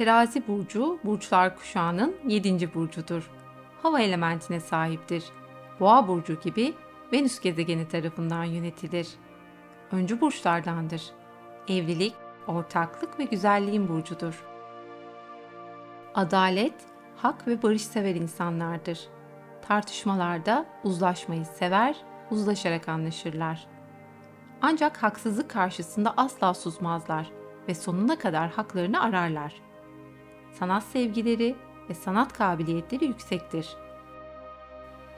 Terazi burcu burçlar kuşağının 7. burcudur. Hava elementine sahiptir. Boğa burcu gibi Venüs gezegeni tarafından yönetilir. Öncü burçlardandır. Evlilik, ortaklık ve güzelliğin burcudur. Adalet, hak ve barış sever insanlardır. Tartışmalarda uzlaşmayı sever, uzlaşarak anlaşırlar. Ancak haksızlık karşısında asla susmazlar ve sonuna kadar haklarını ararlar. Sanat sevgileri ve sanat kabiliyetleri yüksektir.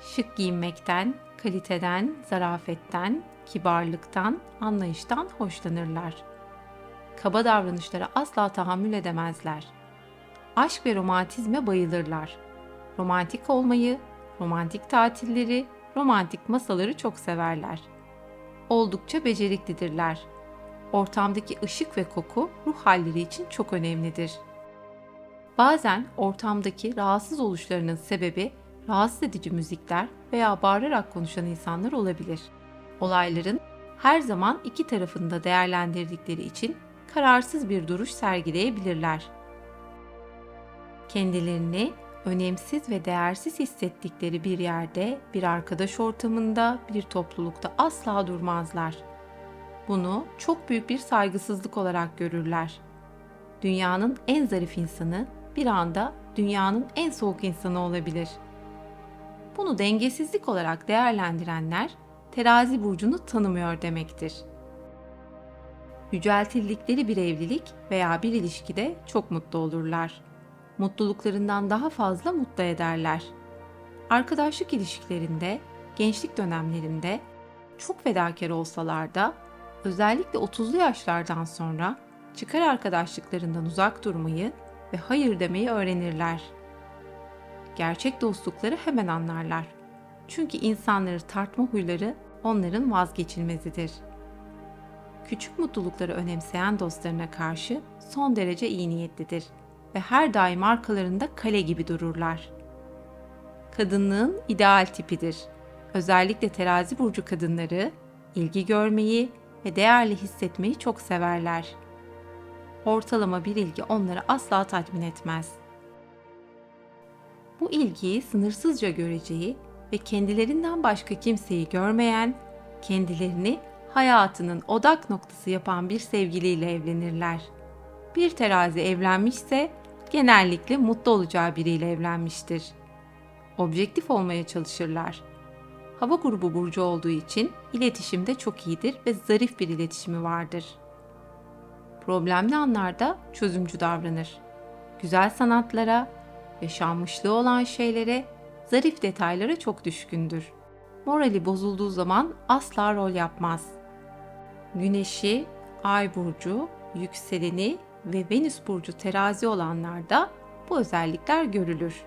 Şık giyinmekten, kaliteden, zarafetten, kibarlıktan, anlayıştan hoşlanırlar. Kaba davranışlara asla tahammül edemezler. Aşk ve romantizme bayılırlar. Romantik olmayı, romantik tatilleri, romantik masaları çok severler. Oldukça beceriklidirler. Ortamdaki ışık ve koku ruh halleri için çok önemlidir. Bazen ortamdaki rahatsız oluşlarının sebebi rahatsız edici müzikler veya bağırarak konuşan insanlar olabilir. Olayların her zaman iki tarafında değerlendirdikleri için kararsız bir duruş sergileyebilirler. Kendilerini önemsiz ve değersiz hissettikleri bir yerde, bir arkadaş ortamında, bir toplulukta asla durmazlar. Bunu çok büyük bir saygısızlık olarak görürler. Dünyanın en zarif insanı bir anda dünyanın en soğuk insanı olabilir. Bunu dengesizlik olarak değerlendirenler terazi burcunu tanımıyor demektir. Yüceltildikleri bir evlilik veya bir ilişkide çok mutlu olurlar. Mutluluklarından daha fazla mutlu ederler. Arkadaşlık ilişkilerinde, gençlik dönemlerinde çok fedakar olsalar da özellikle 30'lu yaşlardan sonra çıkar arkadaşlıklarından uzak durmayı ve hayır demeyi öğrenirler. Gerçek dostlukları hemen anlarlar. Çünkü insanları tartma huyları onların vazgeçilmezidir. Küçük mutlulukları önemseyen dostlarına karşı son derece iyi niyetlidir ve her daim arkalarında kale gibi dururlar. Kadınlığın ideal tipidir. Özellikle terazi burcu kadınları ilgi görmeyi ve değerli hissetmeyi çok severler ortalama bir ilgi onları asla tatmin etmez. Bu ilgiyi sınırsızca göreceği ve kendilerinden başka kimseyi görmeyen, kendilerini hayatının odak noktası yapan bir sevgiliyle evlenirler. Bir terazi evlenmişse genellikle mutlu olacağı biriyle evlenmiştir. Objektif olmaya çalışırlar. Hava grubu burcu olduğu için iletişimde çok iyidir ve zarif bir iletişimi vardır.'' Problemli anlarda çözümcü davranır. Güzel sanatlara, yaşanmışlığı olan şeylere, zarif detaylara çok düşkündür. Morali bozulduğu zaman asla rol yapmaz. Güneşi, Ay burcu, yükseleni ve Venüs burcu terazi olanlarda bu özellikler görülür.